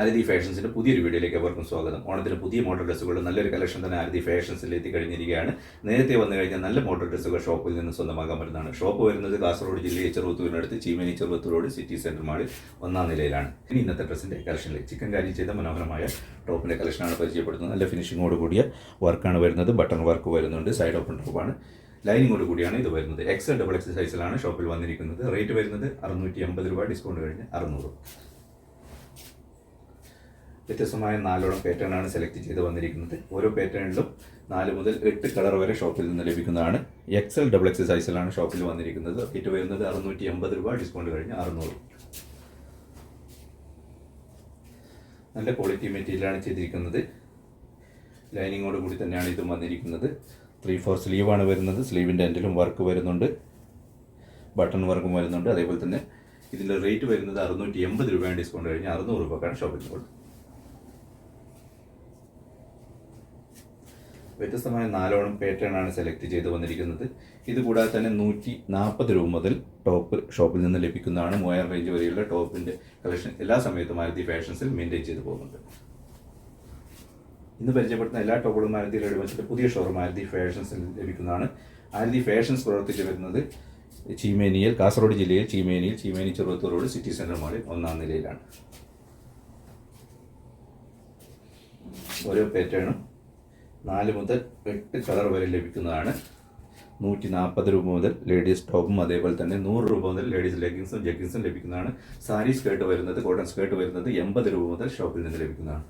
ആരതി ഫാഷൻസിന്റെ പുതിയൊരു വീഡിയോയിലേക്ക് അവർക്കും സ്വാഗതം. ഓണത്തിന് പുതിയ മോഡൽ ഡ്രസ്സുകൾ നല്ലൊരു കളക്ഷൻ തന്നെ ആരതി ഫാഷൻസിൽ എത്തിക്കഴിഞ്ഞിരിക്കുകയാണ് നേരത്തെ വന്നു കഴിഞ്ഞാൽ നല്ല മോഡൽ ഡ്രസ്സുകൾ ഷോപ്പിൽ നിന്ന് സ്വന്തമാക്കാൻ പറ്റുന്നതാണ്. ഷോപ്പ് വരുന്നത് കാസർഗോഡ് ജില്ലയിൽ ചെറുത്തൂരിനടുത്ത് Cheemeni Cheruthur road city centre മാളിൽ ഒന്നാം നിലയിലാണ്. ഇനി ഇന്നത്തെ ഡ്രസ്സിന്റെ കളക്ഷനിൽ ചിക്കൻ കാരി ചെയ്ത മനോഹരമായ ടോപ്പിന്റെ കളക്ഷനാണ് പരിചയപ്പെടുത്തുന്നത് നല്ല ഫിനിഷിങ്ങോട് കൂടിയ വർക്കാണ് വരുന്നത്. ബട്ടൺ വർക്ക് വരുന്നുണ്ട് സൈഡ് ഓപ്പൺ ടോപ്പാണ്. ലൈനിങ്ങോട് കൂടിയാണ് ഇത് വരുന്നത്. എക്സ് ഡബിൾ എക്സ് സൈസിലാണ് ഷോപ്പിൽ വന്നിരിക്കുന്നത്. റേറ്റ് വരുന്നത് അറുന്നൂറ്റി അമ്പത് രൂപ ഡിസ്കൗണ്ട് കഴിഞ്ഞ് അറുന്നൂറ് വ്യത്യസ്തമായ നാലോളം പാറ്റേണാണ് സെലക്ട് ചെയ്ത് വന്നിരിക്കുന്നത്. ഓരോ പാറ്റേണിലും നാല് മുതൽ എട്ട് കളർ വരെ ഷോപ്പിൽ നിന്ന് ലഭിക്കുന്നതാണ്. എക്സൽ ഡബിൾ എക്സ് സൈസിലാണ് ഷോപ്പിൽ വന്നിരിക്കുന്നത്. റേറ്റ് വരുന്നത് അറുന്നൂറ്റി എൺപത് രൂപ ഡിസ്കൗണ്ട് കഴിഞ്ഞ് അറുന്നൂറ്. നല്ല ക്വാളിറ്റി മെറ്റീരിയലാണ് ചെയ്തിരിക്കുന്നത്. ലൈനിങ്ങോട് കൂടി തന്നെയാണ് ഇതും വന്നിരിക്കുന്നത്. ത്രീ ഫോർ സ്ലീവാണ് വരുന്നത്. സ്ലീവിന്റെ എൻഡിലും വർക്ക് വരുന്നുണ്ട്. ബട്ടൺ വർക്കും വരുന്നുണ്ട്. അതേപോലെ തന്നെ ഇതിന്റെ റേറ്റ് വരുന്നത് അറുന്നൂറ്റി എൺപത് രൂപയാണ് ഡിസ്കൗണ്ട് കഴിഞ്ഞ് അറുന്നൂറ് രൂപക്കാണ് ഷോപ്പിൽ കൊടുക്കുന്നത്. വ്യത്യസ്തമായ നാലോളം പാറ്റേൺ ആണ് സെലക്ട് ചെയ്ത് വന്നിരിക്കുന്നത്. ഇതുകൂടാതെ തന്നെ നൂറ്റി നാൽപ്പത് രൂപ മുതൽ ടോപ്പ് ഷോപ്പിൽ നിന്ന് ലഭിക്കുന്നതാണ് മൂവായിരം റേഞ്ച് വരെയുള്ള ടോപ്പിന്റെ കളക്ഷൻ എല്ലാ സമയത്തും മാരുതി ഫാഷൻസിൽ മെയിന്റെയിൻ ചെയ്ത് പോകുന്നുണ്ട്. ഇന്ന് പരിചയപ്പെടുത്തുന്ന എല്ലാ ടോപ്പുകളും മാരുതി റെഡിമെൻസിന്റെ പുതിയ ഷോറൂം മാരുതി ഫാഷൻസിൽ ലഭിക്കുന്നതാണ്. മാരുതി ഫാഷൻസ് പ്രവർത്തിച്ച് വരുന്നത് ചീമേനിയിൽ കാസർഗോഡ് ജില്ലയിൽ ചീമേനിയിൽ Cheemeni Cheruthur road city centre മാളിൽ ഒന്നാം നിലയിലാണ്. ഓരോ പാറ്റേണും നാല് മുതൽ എട്ട് കളർ വരെ ലഭിക്കുന്നതാണ്. നൂറ്റി നാൽപ്പത് രൂപ മുതൽ ലേഡീസ് ടോപ്പും അതേപോലെ തന്നെ നൂറ് രൂപ മുതൽ ലേഡീസ് ലെഗിങ്സും ജഗ്ഗിങ്സും ലഭിക്കുന്നതാണ്. സാരി സ്കേർട്ട് വരുന്നത് കോട്ടൺ സ്കേർട്ട് വരുന്നത് എൺപത് രൂപ മുതൽ ഷോപ്പിൽ നിന്ന് ലഭിക്കുന്നതാണ്.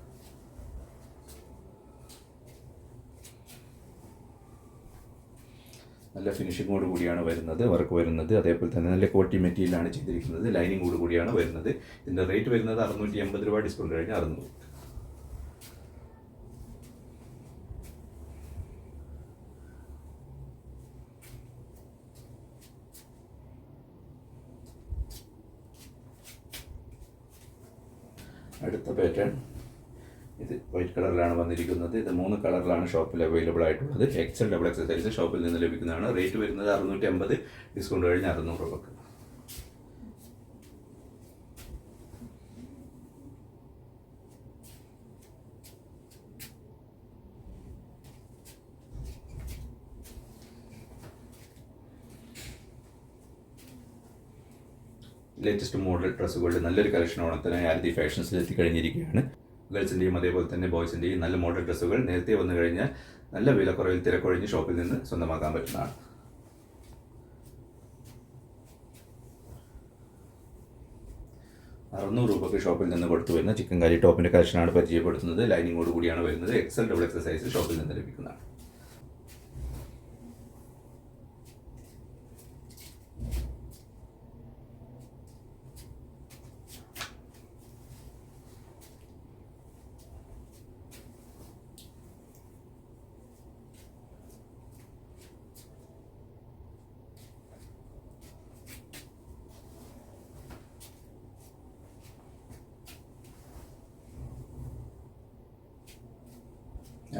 നല്ല ഫിനിഷിങ്ങോട് കൂടിയാണ് വരുന്നത് വർക്ക് വരുന്നത്. അതേപോലെ തന്നെ നല്ല ക്വാളിറ്റി മെറ്റീരിയലാണ് ചെയ്തിരിക്കുന്നത്. ലൈനിങ്ങോട് കൂടിയാണ് വരുന്നത്. ഇതിന്റെ റേറ്റ് വരുന്നത് അറുന്നൂറ്റി എൺപത് രൂപ ഡിസ്കൗണ്ട് കഴിഞ്ഞ് അറുന്നൂറ്. അടുത്ത പാറ്റേൺ ഇത് വൈറ്റ് കളറിലാണ് വന്നിരിക്കുന്നത്. ഇത് മൂന്ന് കളറിലാണ് ഷോപ്പിൽ അവൈലബിൾ ആയിട്ടുള്ളത്. എക്സൽ ഡബിൾ എക്സൽ സൈസ് ഷോപ്പിൽ നിന്ന് ലഭിക്കുന്നതാണ്. റേറ്റ് വരുന്നത് അറുന്നൂറ്റി അമ്പത്. ഡിസ്കൗണ്ട് കഴിഞ്ഞ് അറുന്നൂറ് രൂപക്ക്. ലേറ്റസ്റ്റ് മോഡൽ ഡ്രസ്സുകളുടെ നല്ലൊരു കളക്ഷൻ ഓണത്തിന് ആരതി ഫാഷൻസിൽ എത്തിക്കഴിഞ്ഞിരിക്കുകയാണ്. ഗേൾസിന്റെയും അതേപോലെ തന്നെ ബോയ്സിന്റെയും നല്ല മോഡൽ ഡ്രസ്സുകൾ നേരത്തെ വന്നു കഴിഞ്ഞാൽ നല്ല വിലക്കുറവിൽ തിരക്കൊഴിഞ്ഞ് ഷോപ്പിൽ നിന്ന് സ്വന്തമാക്കാൻ പറ്റുന്നതാണ്. അറുന്നൂറ് രൂപയ്ക്ക് ഷോപ്പിൽ നിന്ന് കൊടുത്തു വരുന്ന ചിക്കൻ കറി ടോപ്പിന്റെ കളക്ഷനാണ് പരിചയപ്പെടുത്തുന്നത്. ലൈനിങ്ങോട് കൂടിയാണ് വരുന്നത്. എക്സൽ ഡബിൾ എക്സസൈസ് ഷോപ്പിൽ നിന്ന് ലഭിക്കുന്നതാണ്.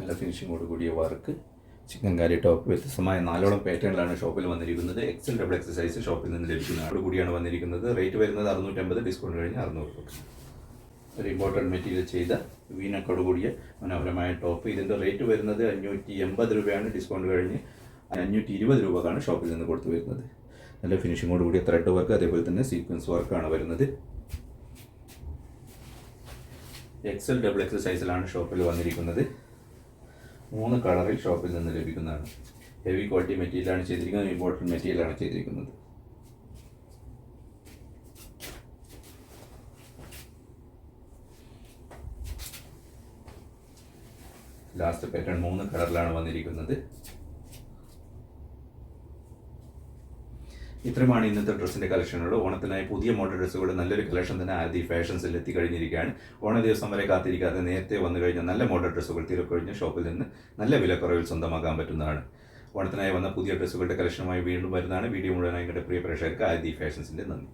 നല്ല ഫിനിഷിങ്ങോട് കൂടിയ വർക്ക് ചിക്കൻ കറി ടോപ്പ് വ്യത്യസ്തമായ നാലോളം പാറ്റേണിലാണ് ഷോപ്പിൽ വന്നിരിക്കുന്നത്. എക്സൽ ഡബിൾ എക്സസൈസ് ഷോപ്പിൽ നിന്ന് ലഭിക്കുന്നത് അവിടെ കൂടിയാണ് വന്നിരിക്കുന്നത്. റേറ്റ് വരുന്നത് അറുന്നൂറ്റമ്പത് ഡിസ്കൗണ്ട് കഴിഞ്ഞ് അറുന്നൂറ് രൂപ. ഒരു ഇമ്പോർട്ടന്റ് മെറ്റീരിയൽ ചെയ്ത വീനക്കോട് കൂടിയ മനോഹരമായ ടോപ്പ് ഇതിന്റെ റേറ്റ് വരുന്നത് അഞ്ഞൂറ്റി എൺപത് രൂപയാണ് ഡിസ്കൗണ്ട് കഴിഞ്ഞ് അഞ്ഞൂറ്റി ഇരുപത് രൂപക്കാണ് ഷോപ്പിൽ നിന്ന് കൊടുത്തു വരുന്നത്. നല്ല ഫിനിഷിങ്ങോട് കൂടിയ ത്രെഡ് വർക്ക് അതേപോലെ തന്നെ സീക്വൻസ് വർക്കാണ് വരുന്നത്. എക്സൽ ഡബിൾ എക്സൽ സൈസിലാണ് ഷോപ്പിൽ വന്നിരിക്കുന്നത്. മൂന്ന് കളറിൽ ഷോപ്പിൽ നിന്ന് ലഭിക്കുന്നതാണ്. ഹെവി ക്വാളിറ്റി മെറ്റീരിയലാണ് ചെയ്തിരിക്കുന്നത് ഇമ്പോർട്ടന്റ് മെറ്റീരിയലാണ് ചെയ്തിരിക്കുന്നത്. ലാസ്റ്റ് പാറ്റേൺ മൂന്ന് കളറിലാണ് വന്നിരിക്കുന്നത്. ഇത്രയുമാണ് ഇന്നത്തെ ഡ്രസ്സിന്റെ കളക്ഷനുകൾ ഓണത്തിനായി പുതിയ മോഡൽ ഡ്രസ്സുകൾ നല്ലൊരു കളക്ഷൻ തന്നെ ആദ്യ ഫാഷൻസിൽ എത്തിക്കഴിഞ്ഞിരിക്കുകയാണ്. ഓണ ദിവസം വരെ കാത്തിരിക്കാതെ നേരത്തെ വന്നു കഴിഞ്ഞാൽ നല്ല മോഡൽ ഡ്രസ്സുകൾ തിരക്കൊഴിഞ്ഞ് ഷോപ്പിൽ നിന്ന് നല്ല വിലക്കുറവിൽ സ്വന്തമാക്കാൻ പറ്റുന്നതാണ്. ഓണത്തിനായി വന്ന പുതിയ ഡ്രസ്സുകളുടെ കളക്ഷനുമായി വീണ്ടും വരുന്നതാണ്. വീഡിയോ മുഴുവനായി പ്രിയ പ്രേക്ഷകർക്ക് ആദ്യ ഫാഷൻസിന്റെ നന്ദി.